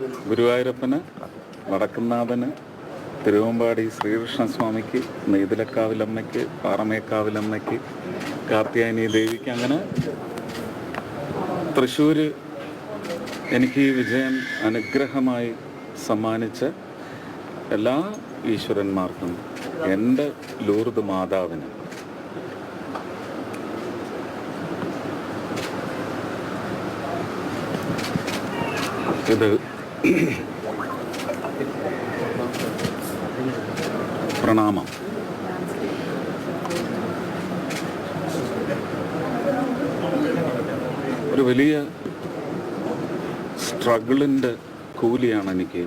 ഗുരുവായൂരപ്പന് വടക്കുന്നാഥന് തിരുവമ്പാടി ശ്രീകൃഷ്ണസ്വാമിക്ക് നെയ്തിലക്കാവിലമ്മയ്ക്ക് പാറമേക്കാവിലമ്മയ്ക്ക് കാർത്യായനി ദേവിക്ക് അങ്ങനെ തൃശ്ശൂർ എനിക്ക് ഈ വിജയം അനുഗ്രഹമായി സമ്മാനിച്ച എല്ലാ ഈശ്വരന്മാർക്കും എന്റെ ലൂർദ് മാതാവിന്. ഇത് പ്രണാമം. ഒരു വലിയ സ്ട്രഗിളിന്റെ കൂലിയാണ് എനിക്ക്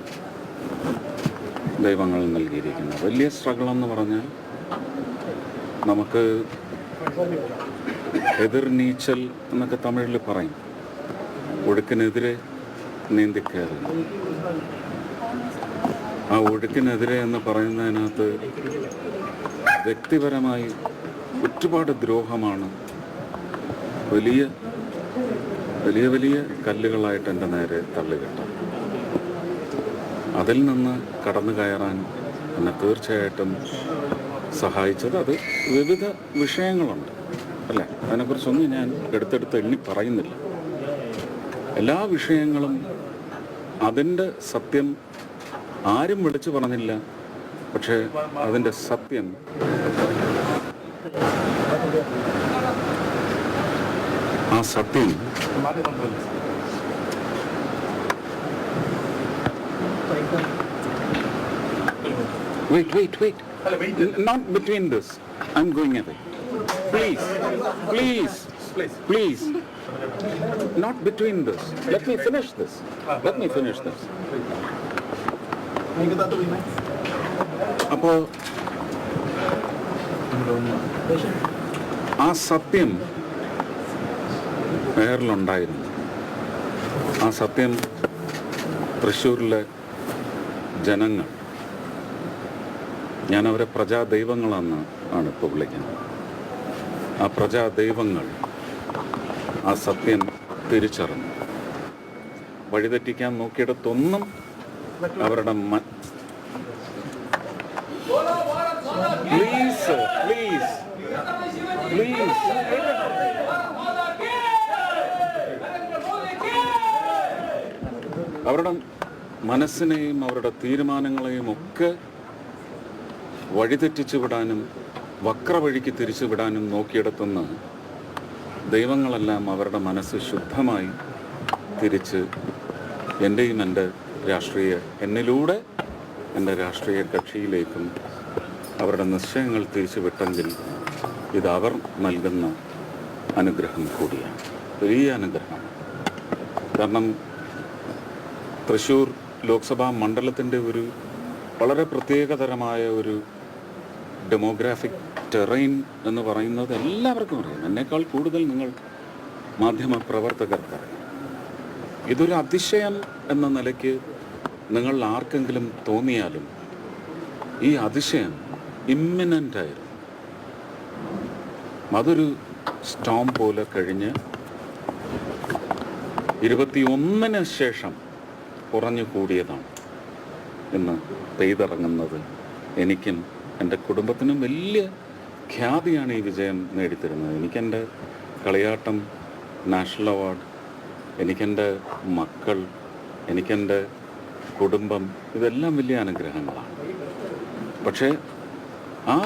ദൈവങ്ങൾ നൽകിയിരിക്കുന്നത്. വലിയ സ്ട്രഗിൾ എന്ന് പറഞ്ഞാൽ നമുക്ക് എതിർ നീച്ചൽ എന്നൊക്കെ തമിഴിൽ പറയും. ഒഴുക്കിനെതിരെ നീന്തിക്കയറുന്നു. ആ ഒഴുക്കിനെതിരെ എന്ന് പറയുന്നതിനകത്ത് വ്യക്തിപരമായി ഒരുപാട് ദ്രോഹമാണ്. വലിയ വലിയ വലിയ കല്ലുകളായിട്ട് എന്റെ നേരെ തള്ളിക്കിട്ടും അതിൽ നിന്ന് കടന്നു കയറാൻ എന്നെ തീർച്ചയായിട്ടും സഹായിച്ചത് അത് വിവിധ വിഷയങ്ങളുണ്ട് അല്ലേ? അതിനെക്കുറിച്ചൊന്നും ഞാൻ എടുത്തെടുത്ത് എണ്ണി പറയുന്നില്ല. എല്ലാ വിഷയങ്ങളും അതിന്റെ സത്യം ആരും വിളിച്ചു പറഞ്ഞില്ല. പക്ഷേ അതിന്റെ സത്യം ആ സത്യം wait wait wait not between this I'm going അത് please please please please Not between this. Let me finish this. Let me finish this. അപ്പോ ആ സത്യം എയറിലുണ്ടായിരുന്നു ആ സത്യം തൃശ്ശൂരിലെ ജനങ്ങൾ ഞാൻ അവരെ പ്രജാദൈവങ്ങളെന്ന് ആണ് ഇപ്പോൾ വിളിക്കുന്നത് ആ പ്രജാദൈവങ്ങൾ ആ സത്യം തിരിച്ചറിഞ്ഞു. വഴിതെറ്റിക്കാൻ നോക്കിയിടത്തൊന്നും അവരുടെ അവരുടെ മനസ്സിനെയും അവരുടെ തീരുമാനങ്ങളെയും ഒക്കെ വഴിതെറ്റിച്ചു വിടാനും വക്രവഴിക്ക് തിരിച്ചു വിടാനും നോക്കിയെടുത്തുനിന്ന് ദൈവങ്ങളെല്ലാം അവരുടെ മനസ്സ് ശുദ്ധമായി തിരിച്ച് എന്റെയും എന്റെ രാഷ്ട്രീയ എന്നിലൂടെ എന്റെ രാഷ്ട്രീയ കക്ഷിയിലേക്കും അവരുടെ നിശ്ചയങ്ങൾ തിരിച്ചു വിട്ടെങ്കിൽ ഇത് അവർ നൽകുന്ന അനുഗ്രഹം കൂടിയാണ്. വലിയ അനുഗ്രഹം. കാരണം തൃശ്ശൂർ ലോക്സഭാ മണ്ഡലത്തിന്റെ ഒരു വളരെ പ്രത്യേകതരമായ ഒരു ഡെമോഗ്രാഫിക് ടെറൈൻ എന്ന് പറയുന്നത് എല്ലാവർക്കും അറിയാം. എന്നേക്കാൾ കൂടുതൽ നിങ്ങൾ മാധ്യമ പ്രവർത്തകർക്കറിയാം ഇതൊരു അതിശയം എന്ന നിലയ്ക്ക് നിങ്ങൾ ആർക്കെങ്കിലും തോന്നിയാലും ഈ അതിശയം ഇമ്മിനന്റ് ആയിരുന്നു. അതൊരു സ്റ്റോം പോലെ കഴിഞ്ഞ് ഇരുപത്തിയൊന്നിന് ശേഷം കുറഞ്ഞു കൂടിയതാണ് ഇന്ന് പെയ്തിറങ്ങുന്നത് എനിക്കും എന്റെ കുടുംബത്തിനും വലിയ ഖ്യാതിയാണ് ഈ വിജയം നേടിത്തരുന്നത്. എനിക്കെന്റെ കളിയാട്ടം നാഷണൽ അവാർഡ് എനിക്കെന്റെ മക്കൾ എനിക്കെന്റെ കുടുംബം ഇതെല്ലാം വലിയ അനുഗ്രഹങ്ങളാണ്. പക്ഷേ ആ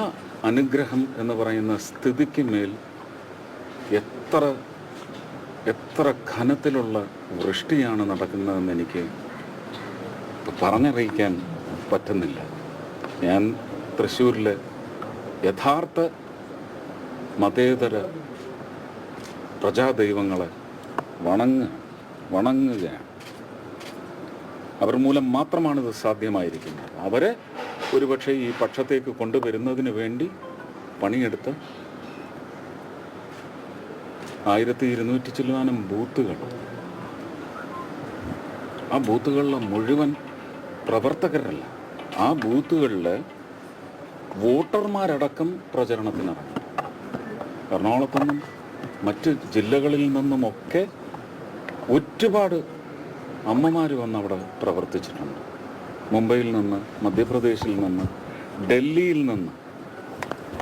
അനുഗ്രഹം എന്ന് പറയുന്ന സ്ഥിതിക്ക് മേൽ എത്ര എത്ര ഘനത്തിലുള്ള വൃഷ്ടിയാണ് നടക്കുന്നതെന്ന് എനിക്ക് പറഞ്ഞറിയിക്കാൻ പറ്റുന്നില്ല. ഞാൻ തൃശ്ശൂരിലെ യഥാർത്ഥ മതേതര പ്രജാദൈവങ്ങളെ വണങ്ങ വണങ്ങുകയാണ്. അവർ മൂലം മാത്രമാണിത് സാധ്യമായിരിക്കുന്നത്. അവരെ ഒരുപക്ഷെ ഈ പക്ഷത്തേക്ക് കൊണ്ടുവരുന്നതിന് വേണ്ടി പണിയെടുത്ത് ആയിരത്തി ഇരുന്നൂറ്റി ചില്ലുവാനും ബൂത്തുകൾ. ആ ബൂത്തുകളിലെ മുഴുവൻ പ്രവർത്തകരല്ല. ആ ബൂത്തുകളിൽ വോട്ടർമാരടക്കം പ്രചരണത്തിനിറങ്ങി. എറണാകുളത്തു നിന്നും മറ്റ് ജില്ലകളിൽ നിന്നുമൊക്കെ ഒരുപാട് അമ്മമാർ വന്ന് അവിടെ പ്രവർത്തിച്ചിട്ടുണ്ട്. മുംബൈയിൽ നിന്ന് മധ്യപ്രദേശിൽ നിന്ന് ഡൽഹിയിൽ നിന്ന്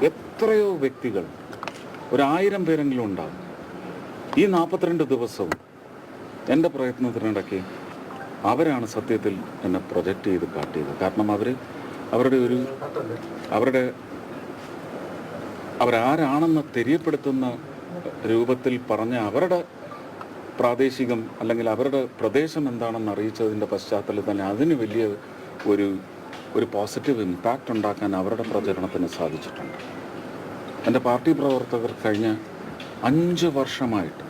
എത്രയോ വ്യക്തികൾ ഒരായിരം പേരെങ്കിലും ഉണ്ടാകും ഈ നാൽപ്പത്തിരണ്ട് ദിവസവും എന്റെ പ്രയത്നത്തിനിടയ്ക്ക് അവരാണ് സത്യത്തിൽ എന്നെ പ്രൊജക്റ്റ് ചെയ്ത് കാട്ടിയത്. കാരണം അവർ അവരുടെ ഒരു അവരുടെ അവരാരാണെന്ന് തെര്യപ്പെടുത്തുന്ന രൂപത്തിൽ പറഞ്ഞ അവരുടെ പ്രാദേശികം അല്ലെങ്കിൽ അവരുടെ പ്രദേശം എന്താണെന്ന് അറിയിച്ചതിന്റെ പശ്ചാത്തലത്തിൽ തന്നെ അതിന് വലിയ ഒരു ഒരു പോസിറ്റീവ് ഇമ്പാക്റ്റ് ഉണ്ടാക്കാൻ അവരുടെ പ്രചരണത്തിന് സാധിച്ചിട്ടുണ്ട്. എന്റെ പാർട്ടി പ്രവർത്തകർ കഴിഞ്ഞ അഞ്ച് വർഷമായിട്ട്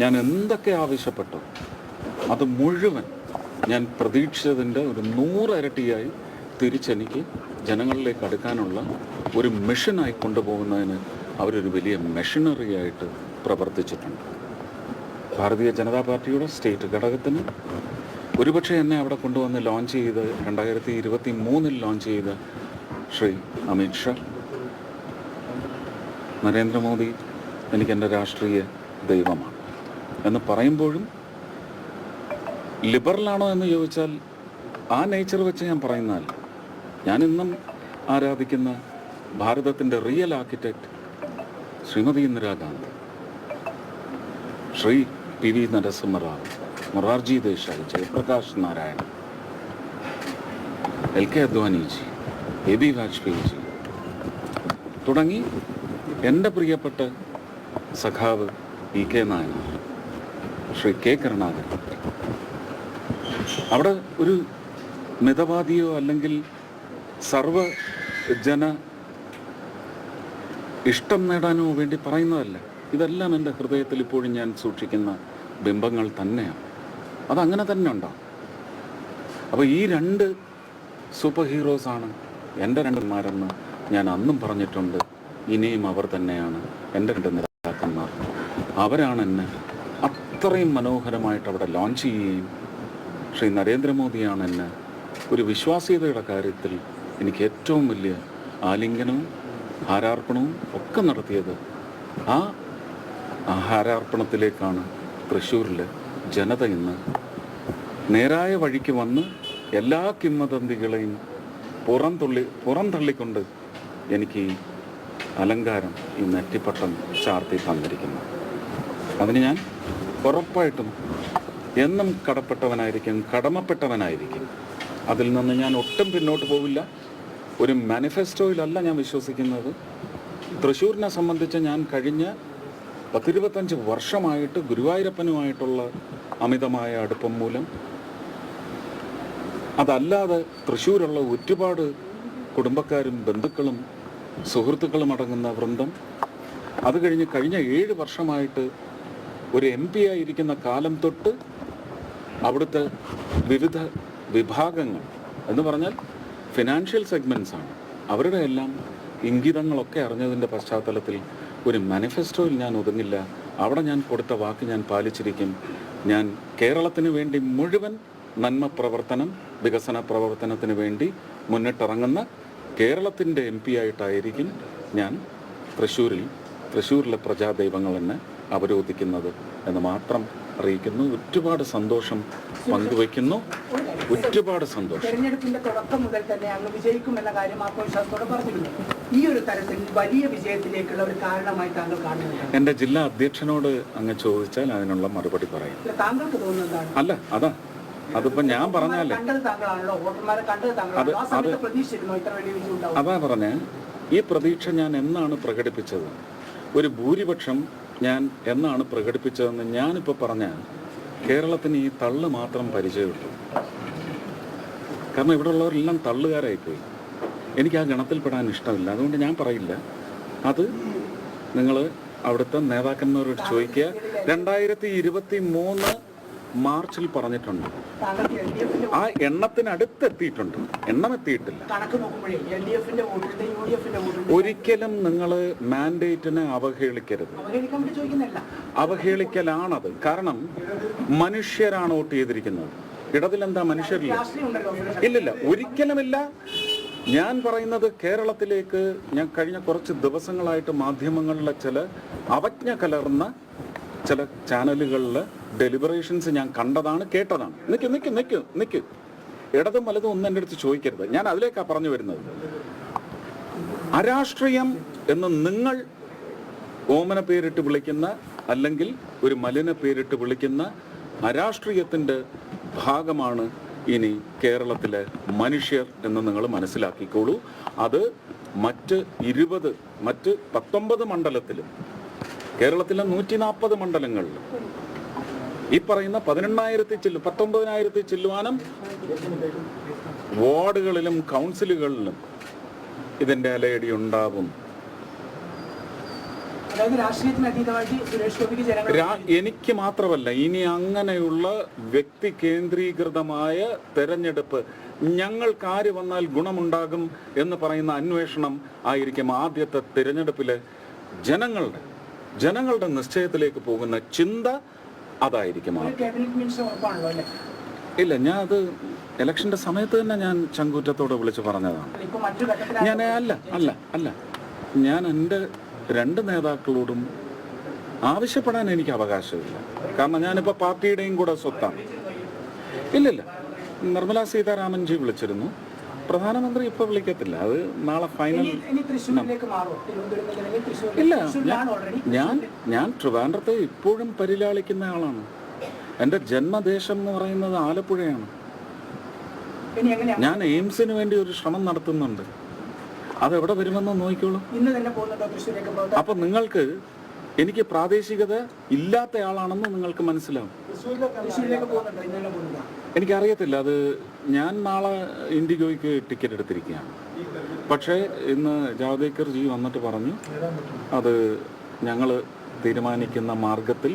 ഞാൻ എന്തൊക്കെ ആവശ്യപ്പെട്ടു അത് മുഴുവൻ ഞാൻ പ്രതീക്ഷിച്ചതിന്റെ ഒരു നൂറരട്ടിയായി തിരിച്ചെനിക്ക് ജനങ്ങളിലേക്ക് അടുക്കാനുള്ള ഒരു മിഷനായി കൊണ്ടുപോകുന്നതിന് അവരൊരു വലിയ മെഷീനറി ആയിട്ട് പ്രവർത്തിച്ചിട്ടുണ്ട്. ഭാരതീയ ജനതാ പാർട്ടിയുടെ സ്റ്റേറ്റ് ഘടകത്തിന് ഒരുപക്ഷെ എന്നെ അവിടെ കൊണ്ടുവന്ന് ലോഞ്ച് ചെയ്ത് രണ്ടായിരത്തി ഇരുപത്തി മൂന്നിൽ ലോഞ്ച് ചെയ്ത ശ്രീ അമിത് ഷാ നരേന്ദ്രമോദി എനിക്ക് എന്റെ രാഷ്ട്രീയ ദൈവമാണ്. എന്ന് പറയുമ്പോഴും ലിബറലാണോ എന്ന് ചോദിച്ചാൽ ആ നേച്ചർ വെച്ച് ഞാൻ പറയുന്നതല്ല. ഞാൻ ഇന്നും ആരാധിക്കുന്ന ഭാരതത്തിന്റെ real architect Shrimati Indira Gandhi. Shri P V Narasimha Rao Morarji Desai Jayaprakash Narayan L K Advani ji A B Vajpayee ji തുടങ്ങി എന്റെ പ്രിയപ്പെട്ട സഖാവ് E K Nayanar Shri K Karunakaran. അവിടെ ഒരു മിതവാദിയോ അല്ലെങ്കിൽ സർവ ജന ഇഷ്ടം നേടാനോ വേണ്ടി പറയുന്നതല്ല. ഇതെല്ലാം എന്റെ ഹൃദയത്തിൽ ഇപ്പോഴും ഞാൻ സൂക്ഷിക്കുന്ന ബിംബങ്ങൾ തന്നെയാണ്. അതങ്ങനെ തന്നെ ഉണ്ടാവും. അപ്പോൾ ഈ രണ്ട് സൂപ്പർ ഹീറോസാണ് എന്റെ രണ്ടന്മാരെന്ന് ഞാൻ അന്നും പറഞ്ഞിട്ടുണ്ട്. ഇനിയും അവർ തന്നെയാണ് എന്റെ രണ്ട് നേതാക്കന്മാർ. അവരാണ് എന്നെ അത്രയും മനോഹരമായിട്ട് അവിടെ ലോഞ്ച് ചെയ്യുകയും ശ്രീ നരേന്ദ്രമോദിയാണ് എന്നെ ഒരു വിശ്വാസ്യതയുടെ കാര്യത്തിൽ എനിക്ക് ഏറ്റവും വലിയ ആലിംഗനവും ഹാരാർപ്പണവും ഒക്കെ നടത്തിയത് ആ ആഹാരാർപ്പണത്തിലേക്കാണ് തൃശ്ശൂരിലെ ജനത ഇന്ന്. നേരായ വഴിക്ക് വന്ന് എല്ലാ കിംവദന്തികളെയും പുറംതുള്ളി പുറംതള്ളിക്കൊണ്ട് എനിക്ക് ഈ അലങ്കാരം ഈ നെറ്റിപ്പട്ടം ചാർത്തി തന്നിരിക്കുന്നു. അതിന് ഞാൻ ഉറപ്പായിട്ടും എന്നും കടപ്പെട്ടവനായിരിക്കും കടമപ്പെട്ടവനായിരിക്കും. അതിൽ നിന്ന് ഞാൻ ഒട്ടും പിന്നോട്ട് പോവില്ല. ഒരു മാനിഫെസ്റ്റോയിലല്ല ഞാൻ വിശ്വസിക്കുന്നത്. തൃശ്ശൂരിനെ സംബന്ധിച്ച് ഞാൻ കഴിഞ്ഞ പത്തിരുപത്തഞ്ച് വർഷമായിട്ട് ഗുരുവായൂരപ്പനുമായിട്ടുള്ള അമിതമായ അടുപ്പം മൂലം. അതല്ലാതെ തൃശ്ശൂരുള്ള ഒരുപാട് കുടുംബക്കാരും ബന്ധുക്കളും സുഹൃത്തുക്കളും അടങ്ങുന്ന വൃന്ദം. അത് കഴിഞ്ഞ് കഴിഞ്ഞ ഏഴ് വർഷമായിട്ട് ഒരു എം പി ആയിരിക്കുന്ന കാലം തൊട്ട് അവിടുത്തെ വിവിധ വിഭാഗങ്ങൾ. എന്ന് പറഞ്ഞാൽ ഫിനാൻഷ്യൽ സെഗ്മെന്റ്സ് ആണ്. അവരുടെ എല്ലാം ഇംഗിതങ്ങളൊക്കെ അറിഞ്ഞതിന്റെ പശ്ചാത്തലത്തിൽ ഒരു മാനിഫെസ്റ്റോയിൽ ഞാൻ ഒതുങ്ങില്ല. അവിടെ ഞാൻ കൊടുത്ത വാക്ക് ഞാൻ പാലിച്ചിരിക്കും. ഞാൻ കേരളത്തിന് വേണ്ടി മുഴുവൻ നന്മ പ്രവർത്തനം വികസന പ്രവർത്തനത്തിന് വേണ്ടി മുന്നിട്ടിറങ്ങുന്ന കേരളത്തിന്റെ എം പി ആയിട്ടായിരിക്കും ഞാൻ തൃശ്ശൂരിൽ തൃശ്ശൂരിലെ പ്രജാദൈവങ്ങൾ എന്നെ അവരോധിക്കുന്നത് എന്ന് മാത്രം അറിയിക്കുന്നു. ഒരുപാട് സന്തോഷം പങ്കുവയ്ക്കുന്നു. ഒരുപാട് സന്തോഷം. തെരഞ്ഞെടുപ്പിന്റെ തുടക്കം മുതൽ തന്നെ അങ്ങ് വിജയിക്കുമെന്ന കാര്യം ആത്മവിശ്വാസത്തോടെ പറഞ്ഞിരുന്നു ഈ ഒരു തരത്തിൽ വലിയ വിജയത്തിലേക്കുള്ള ഒരു കാരണമായി താങ്കൾ കാണുന്നുണ്ട്. എന്റെ ജില്ലാ അധ്യക്ഷനോട് അങ്ങ് ചോദിച്ചാൽ അതിനുള്ള മറുപടി പറയും. താങ്കൾക്ക് തോന്നുന്നതാണ് അല്ല അതാ. അതിപ്പോ ഞാൻ പറഞ്ഞാലേ അതാ പറഞ്ഞ. ഈ പ്രതീക്ഷ ഞാൻ എന്നാണ് പ്രകടിപ്പിച്ചത്? ഒരു ഭൂരിപക്ഷം ഞാൻ എന്നാണ് പ്രകടിപ്പിച്ചതെന്ന് ഞാനിപ്പോൾ പറഞ്ഞ കേരളത്തിന് ഈ തള്ള് മാത്രം പരിചയമുള്ളൂ. കാരണം ഇവിടെ ഉള്ളവരെല്ലാം തള്ളുകാരായിപ്പോയി. എനിക്ക് ആ ഗണത്തിൽപ്പെടാൻ ഇഷ്ടമില്ല. അതുകൊണ്ട് ഞാൻ പറയില്ല. അത് നിങ്ങൾ അവിടുത്തെ നേതാക്കന്മാരോട് ചോദിക്കുക. രണ്ടായിരത്തി ഇരുപത്തി മൂന്ന് മാർച്ചിൽ പറഞ്ഞിട്ടുണ്ട്. ആ എണ്ണത്തിനടുത്തെത്തിയിട്ടുണ്ട്. എണ്ണം എത്തിയിട്ടില്ല ഒരിക്കലും നിങ്ങൾ മാൻഡേറ്റിനെ അവഹേളിക്കരുത്. അവഹേളിക്കലാണത്. കാരണം മനുഷ്യരാണ് വോട്ട് ചെയ്തിരിക്കുന്നത്. ഇടതിലെന്താ മനുഷ്യരില്ല? ഇല്ലില്ല ഒരിക്കലുമില്ല. ഞാൻ പറയുന്നത് കേരളത്തിലേക്ക് ഞാൻ കഴിഞ്ഞ കുറച്ച് ദിവസങ്ങളായിട്ട് മാധ്യമങ്ങളിലെ ചില അവജ്ഞ കലർന്ന ചില ചാനലുകളിൽ ഡെലിബറേഷൻസ് ഞാൻ കണ്ടതാണ് കേട്ടതാണ്. നിക്ക് നിക്ക് നിക്ക് നിക്ക്. ഇടതും വലതും ഒന്നും എന്റെ അടുത്ത് ചോദിക്കരുത്. ഞാൻ അതിലേക്കാണ് പറഞ്ഞു വരുന്നത്. അരാഷ്ട്രീയം എന്ന് നിങ്ങൾ ഓമന പേരിട്ട് വിളിക്കുന്ന അല്ലെങ്കിൽ ഒരു മലിന പേരിട്ട് വിളിക്കുന്ന അരാഷ്ട്രീയത്തിന്റെ ഭാഗമാണ് ഇനി കേരളത്തിലെ മനുഷ്യർ എന്ന് നിങ്ങൾ മനസ്സിലാക്കിക്കോളൂ. അത് മറ്റ് ഇരുപത് മറ്റ് പത്തൊമ്പത് മണ്ഡലത്തിലും കേരളത്തിലെ നൂറ്റി നാൽപ്പത് മണ്ഡലങ്ങളിലും. ഈ പറയുന്ന പതിനെണ്ണായിരത്തി ചില്ലു പത്തൊമ്പതിനായിരത്തി ചില്ലുവാനും വാർഡുകളിലും കൗൺസിലുകളിലും ഇതിന്റെ അലയടി ഉണ്ടാവും എനിക്ക് മാത്രമല്ല ഇനി അങ്ങനെയുള്ള വ്യക്തി കേന്ദ്രീകൃതമായ തെരഞ്ഞെടുപ്പ് ഞങ്ങൾക്ക് ആര് വന്നാൽ ഗുണമുണ്ടാകും എന്ന് പറയുന്ന അന്വേഷണം ആയിരിക്കും ആദ്യത്തെ തിരഞ്ഞെടുപ്പിലെ ജനങ്ങളുടെ ജനങ്ങളുടെ നിശ്ചയത്തിലേക്ക് പോകുന്ന ചിന്ത അതായിരിക്കും ഇല്ല ഞാൻ അത് ഇലക്ഷന്റെ സമയത്ത് തന്നെ ഞാൻ ചങ്കൂറ്റത്തോടെ വിളിച്ച് പറഞ്ഞതാണ്. ഞാൻ അല്ല അല്ല അല്ല. ഞാൻ എന്റെ രണ്ട് നേതാക്കളോടും ആവശ്യപ്പെടാൻ എനിക്ക് അവകാശമില്ല. കാരണം ഞാനിപ്പോൾ പാർട്ടിയുടെയും കൂടെ സ്വത്താണ്. ഇല്ലില്ല. നിർമ്മലാ സീതാരാമൻജി വിളിച്ചിരുന്നു. പ്രധാനമന്ത്രി ഇപ്പൊ വിളിക്കത്തില്ല. അത് നാളെ ഫൈനൽ ഇല്ല. ഞാൻ ഞാൻ ട്രിവാൻഡ്രത്തെ ഇപ്പോഴും പരിലാളിക്കുന്ന ആളാണ്. എന്റെ ജന്മദേശം എന്ന് പറയുന്നത് ആലപ്പുഴയാണ്. ഞാൻ എയിംസിന് വേണ്ടി ഒരു ശ്രമം നടത്തുന്നുണ്ട്. അതെവിടെ വരുമെന്ന് നോക്കിക്കോളൂ. ഇന്ന് തന്നെ പോകുന്നുണ്ടോ തൃശ്ശൂരിലേക്ക് പോകുന്നത് അപ്പൊ നിങ്ങൾക്ക് എനിക്ക് പ്രാദേശികത ഇല്ലാത്ത ആളാണെന്ന് നിങ്ങൾക്ക് മനസ്സിലാവും. തൃശ്ശൂരിലേക്ക് പോകുന്നുണ്ടോ? ഇന്ന് തന്നെ പോകുന്നുണ്ടോ? എനിക്കറിയത്തില്ല. അത് ഞാൻ നാളെ ഇൻഡിഗോയ്ക്ക് ടിക്കറ്റ് എടുത്തിരിക്കുകയാണ്. പക്ഷേ ഇന്ന് ജാവദേക്കർ ജി വന്നിട്ട് പറഞ്ഞു അത് ഞങ്ങൾ തീരുമാനിക്കുന്ന മാർഗത്തിൽ